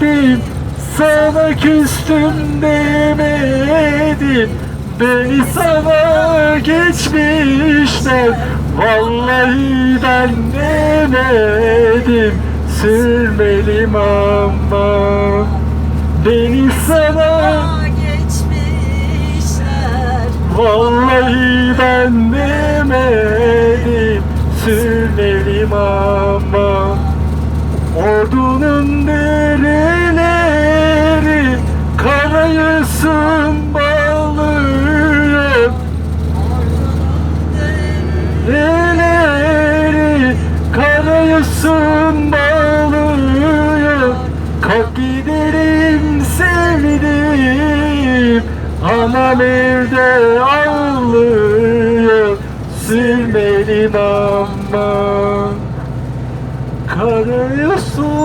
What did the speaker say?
demedim Sana küstüm demedim Beni sana geçmişler. Vallahi ben demedim. Sürmelim ama Beni sana geçmişler. Vallahi ben demedim. Sürmelim ama Ordunun dereleri Bağlıyısın bağlıya Kalk giderim sevdiğim Anam evde ağlıyor Sürmelim ama. Karıyorsun